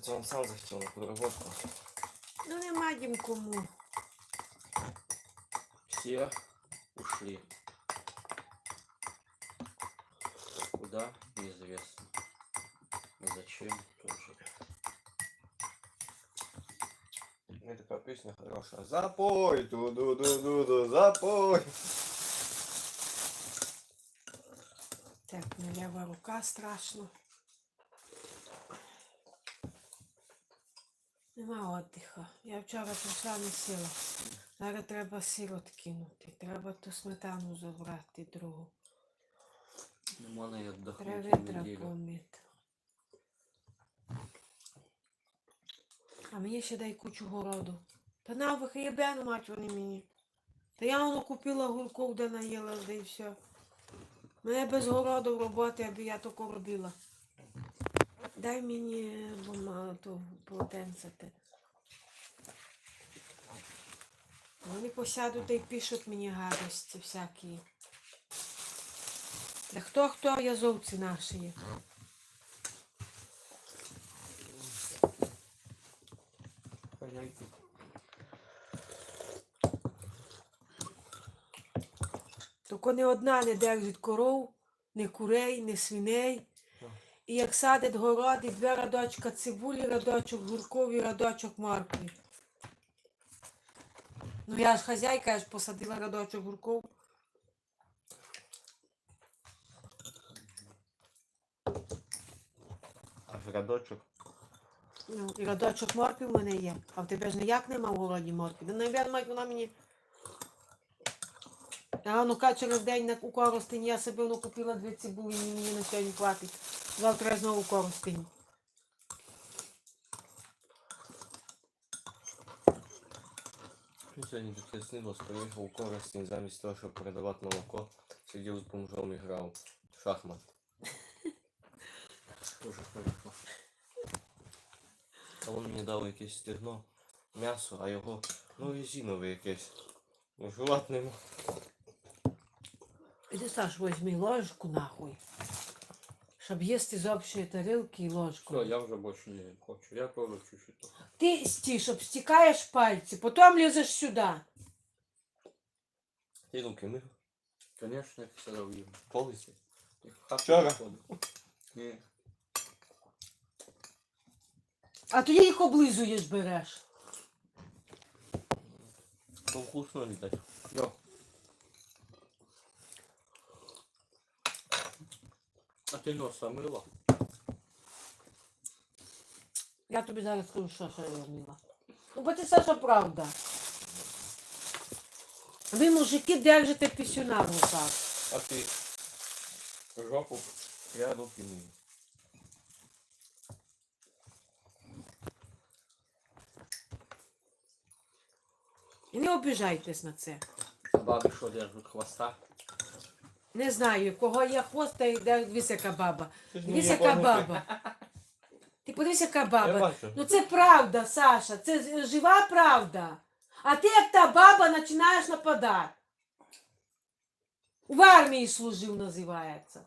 це він сам захотів на подработку. Ну нема дім кому. Все ушли. Куда? Неизвестно. Зачем? Тоже. Ну, така пісня хороша. Запой, ду-ду-ду-ду-ду, запой. Так, мене ліва рука страшно. Нема отдиха. Я вчора прийшла не сила. Зараз треба сир откинути. Треба ту сметану забрати другу. Не можна й Треба вітра помити. А мені ще дай кучу городу. Та навих єбену мать вони мені. Та я воно купила гурков, де наїла, де і все. Мене без городу роботи, аби я тако робила. Дай мені бума, то полотенце. Вони посядуть та й пишуть мені гадості всякі. Та хто хто язовці наші є. Тільки не одна не держить коров, не курей, не свиней. І як садить городи, дві радочка цибулі, радочок гурков і радочок моркви. Ну я ж хазяйка, я ж посадила радочок гурков. А в рядочок? Ну, і радочок моркви в мене є. А в тебе ж ніяк нема в городі моркви. Да навіть мать вона мені. А ну ка через день на у коростині я собі воно купила дві цибулі, ні мені на сьогодні хватить. Завтра я знову коростині. Ну, Сьогодні таке снилось, приїхав у Коростень замість того, щоб продавати молоко, сидів з бомжом і грав в шахмат. Дуже хорошо. А він мені дав якесь стегно, м'ясо, а його, ну, резинове якесь. Ну, жувати нема. Іди, Саш, візьми ложку нахуй. Щоб їсти з общої тарілки і ложку. Все, я вже більше не хочу. Я теж чуть-чуть. Ти стій, щоб стікаєш пальці, потім лізеш сюди. Ти руки мив? Конечно, я всегда уїм. Повністю? Вчора? Ні. А тоді їх облизуєш береш. То вкусно віддать. Да. А ти носа мила? Я тобі зараз скажу, що що я вміла. Ну, бо це Саша правда. Ви, мужики, держите пісюна в руках. А ти? Жопу. Я мию. І не обіжайтесь на це. А бабі що держать хвоста? Не знаю, в кого є хвост, та йде дивись, яка баба. Ти ж Дивись, яка помогти. баба. Ти подивись, яка Я баба. бачу. Ну це правда, Саша, це з- жива правда. А ти як та баба починаєш нападати. В армії служив, називається.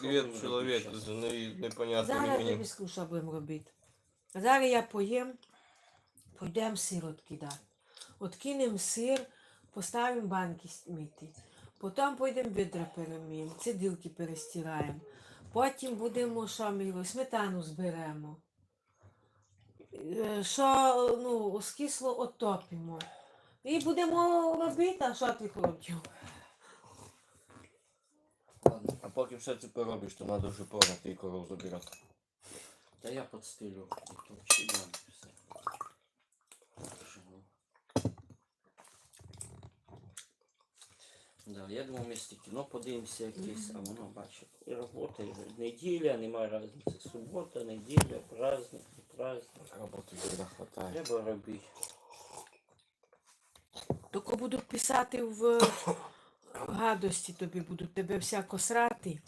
Привет, человек, з не- непонятним Зараз я іменем. тобі скажу, що будемо робити. Зараз я поїм, пойдемо сир откидати. Откинемо сир, поставимо банки мити. Потім пойдемо відра переміємо, цидилки перестираємо. Потім будемо що ми сметану зберемо. Е, Що ну, скисло отопимо. І будемо робити, а що ти хотів? Поки все це поробиш, то треба вже порати і коров забирати. Та я дам все. Да, я думав, вместе кіно подивимося якесь, а воно бачить. І робота, і неділя, немає різниці. Субота, неділя, праздник, не праздник. Роботи вже не хватає. Треба робити. Тільки буду писати в гадості тобі будуть тебе всяко срати.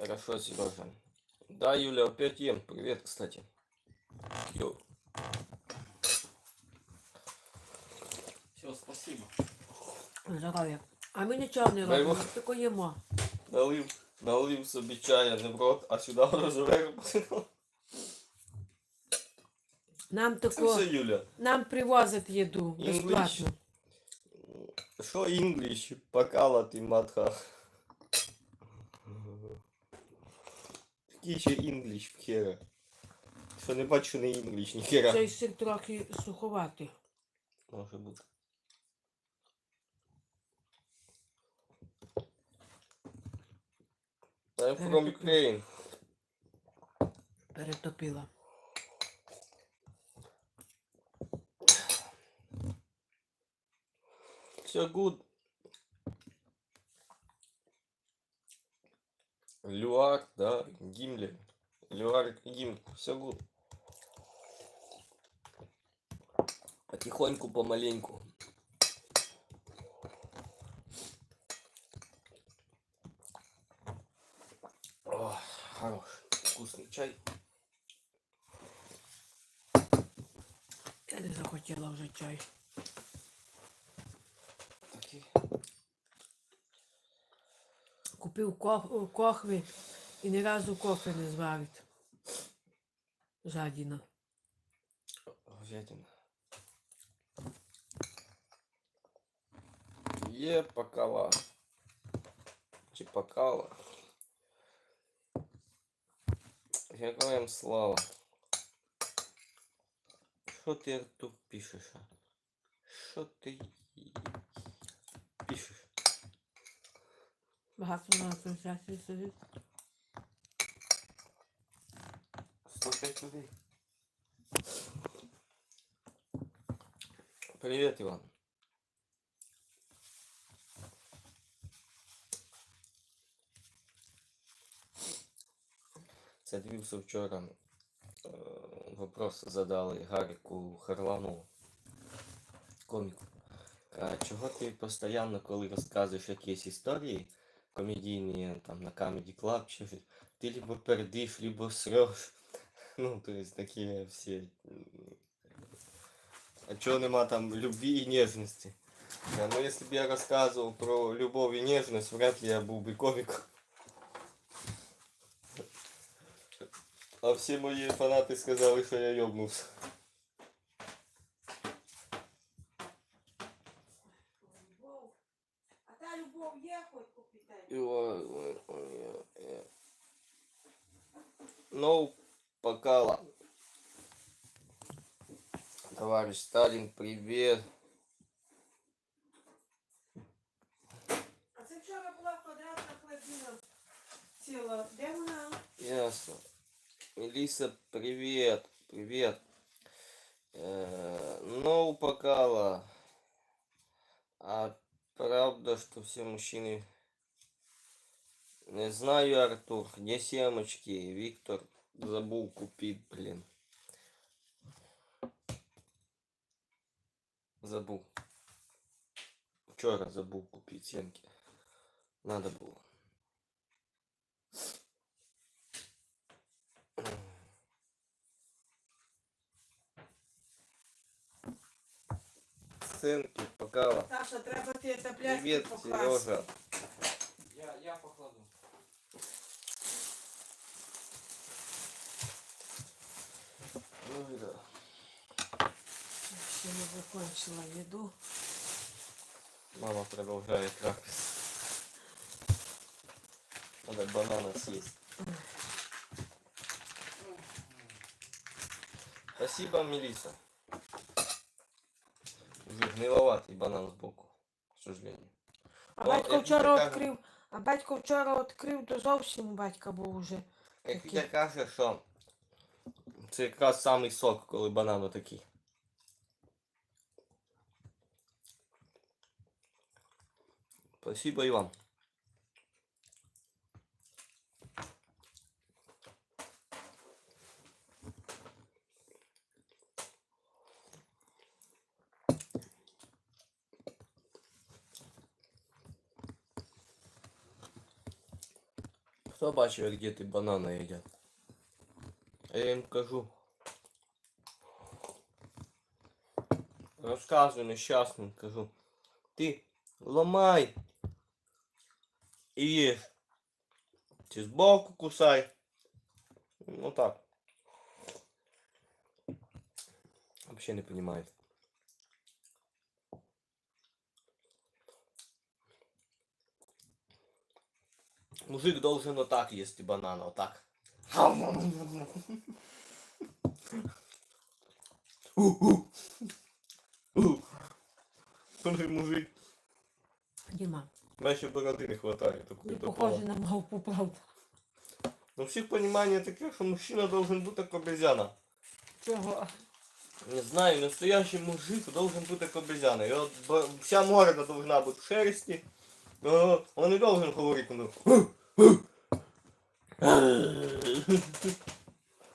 Хорошо, Сережа. Да, Юля, опять ем. Привет, кстати. Йо. Все, спасибо. Здоров'я. А ми нічого не Дай робимо, Бог. тільки їмо. Налив, налив собі чая не в рот, а сюди розвернув. Нам тако, все, Юля. нам привозять їду English. безплатно. Що інгліш? Покала ти матха. Такий ще інгліш в хера. Що не бачу не інгліш, ні хера. Цей сир трохи суховатий. Може бути. I'm from Ukraine. Перетопила. Все good. Люар, да, Гимли. Люар, Гим, все good. Потихоньку, помаленьку. О, хорош, вкусный чай. Я не захотіла вже чай. Купив ко- кохви і ні разу кофе не зварить. Жадіна. Говядина. Є покала. Чи покала. Героям слава. Що ти тут пишеш? Що ти пишеш? Багато на трансляції сидить. Слухай туди. Привет, Иван. Це дивився вчора. е, Вопрос задали Гаріку Харланову, коміку. А чого ти постійно, коли розказуєш якісь історії комедійні, там на Comedy Club, ти либо пердиш, либо срешь. Ну, то есть такие все. А чего нема там любви и нежности? Да, ну если бы я рассказывал про любовь и нежность, вряд ли я был бы комиком. А все мои фанаты сказали, что я ёбнулся. Ну, покала. Товарищ Сталин, привет. А це вчора була квадратна хлебина ціла. Де вона? Ясно. Мелисса, привет. Привет. Ну, упакала. А правда, что все мужчины... Не знаю, Артур, где семечки? Виктор забыл купить, блин. Забыл. Вчера забыл купить семки. Надо было. Сынки, покала. Таша, треба таблетки Привет. Сережа. Я, я покладу. Ну и да. Ще не закончила їду. Мама продолжает трапез. Надо банана съесть. Спасибо, Мелиса. Уже гниловатый банан сбоку, к сожалению. А О, батько вчора Вітя відкрив, а батько вчора відкрив, то зовсім у батька був уже. Як. Вітя каже, що це якраз самий сок, коли банан такий. Спасибо і вам. Хто бачив, як діти банани їдять? А я їм кажу. Розказую нещасним, кажу. Ти ламай. І їж. Чи збоку кусай. Ну так. Вообще не понимает. Мужик должен вот так есть банан, вот так. Он же мужик. Діма, Нашей бороды не хватает. ти такой похожий на мавпу, правда. Но всех понимание такое, что мужчина должен быть как обезьяна. Чого? Не знаю, настоящий мужик должен быть как обезьяна. И вот б- вся морда должна быть в шерсти. Но он не должен говорить,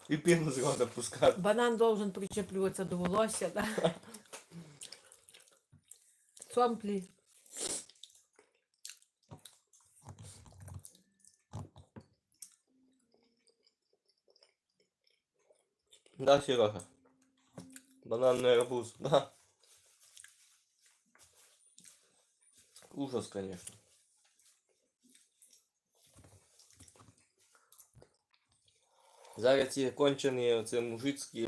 И пену с рота пускать. Банан должен причеплюватися до волосся, да? Цомплі. Да, Серега. Бананный арбуз, да. Ужас, конечно. Зараз ці кончені оце мужицькі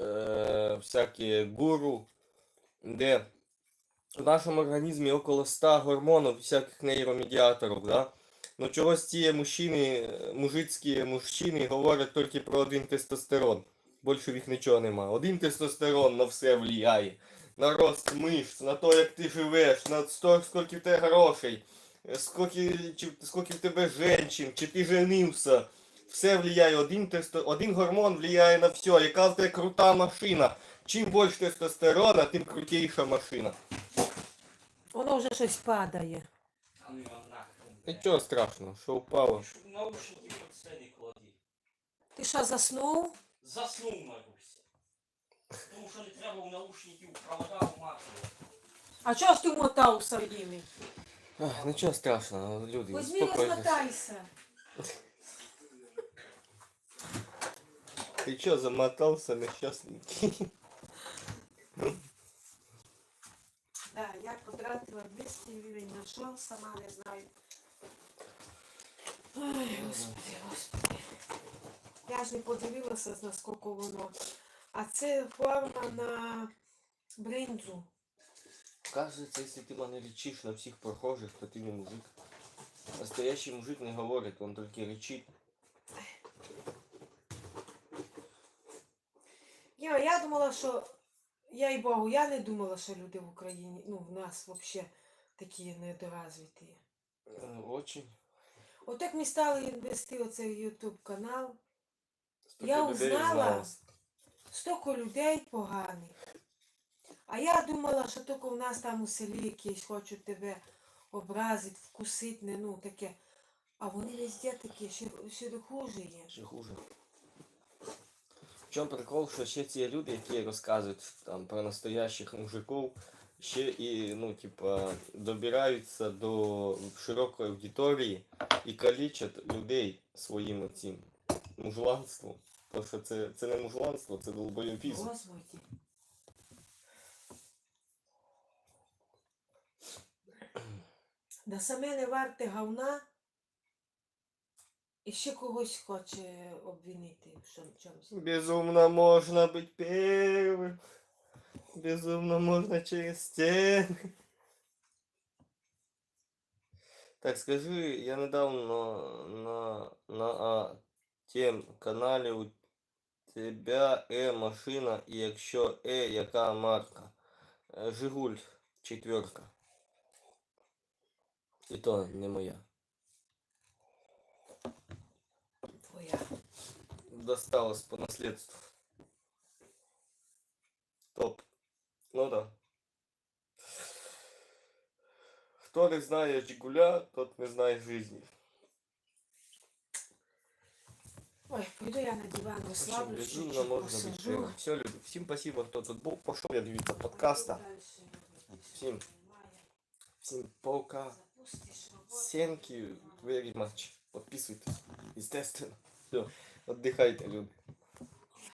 е, всякі гуру, де в нашому організмі около 100 гормонів, всяких нейромедіаторів, да? Ну чогось ці мужчини, мужицькі мужчини говорять тільки про один тестостерон. Більше їх нічого нема. Один тестостерон на все влияє. На рост мишць, на те, як ти живеш, на то, скільки в тебе грошей, скільки, скільки в тебе женщин, чи ти женився. Все влияє, один, тесто, один гормон влияє на все. Яка в тебе крута машина. Чим більше тестостерона, тим крутіша машина. Воно вже щось падає. Нічого страшного, що впало. Наушники по це не клади. Ти що, заснув? Заснув Маруся. Тому що не треба в наушників провода вматувати. А чого ж ти мотав Сергійний? Ах, нічого страшного, люди, Возьми успокойтесь. розмотайся. Ты чё, замотался несчастненький? Да, я потратила 200 гривень на що, сама не знаю. Ой, господи, господи. Я ж не подивилася, наскільки воно. А це форма на бринзу. Кажется, если ты меня лечишь на всех прохожих, то ты не мужик. Настоящий мужик не говорит, он только речит. Я, я думала, що я і Богу, я не думала, що люди в Україні, ну, в нас взагалі такі недоразвиті. Э, Очень. От як ми стали вести оцей YouTube канал, Я людей узнала. зналось. стільки людей поганих. А я думала, що тільки в нас там у селі якісь хочуть тебе образити, вкусити, ну таке. А вони везде такі, ще, ще хуже є. Ще хуже. Чому прикол, що ще ці люди, які розказують там про настоящих мужиків, ще і, ну, типа, добираються до широкої аудиторії і калічать людей своїм цим мужланством. Тому що це, це не мужланство, це долбойовізм. Господи. Да саме не варте говна і ще когось хоче обвинити в чом- чомусь. Безумно можно быть первым. Безумно можно через стены. Так скажи, я недавно на, на а, тем каналі у тебя е машина, і якщо е, яка марка? Е, Жигуль четверка. І то не моя. Твоя. досталось по наследству. Топ. Ну да. Хто не знає Жигуля, тот не знає жизни. Ой, пойду я на диван розслаблюсь, Безумно чуть-чуть можна бути посижу. первим. Все, люди, всім спасибо, хто тут був. Пошов я дивитися подкаста. Всім, всім пока. Запустиш роботу. Thank you very much. Подписуйтесь. Естественно. Все. Отдихайте, люди.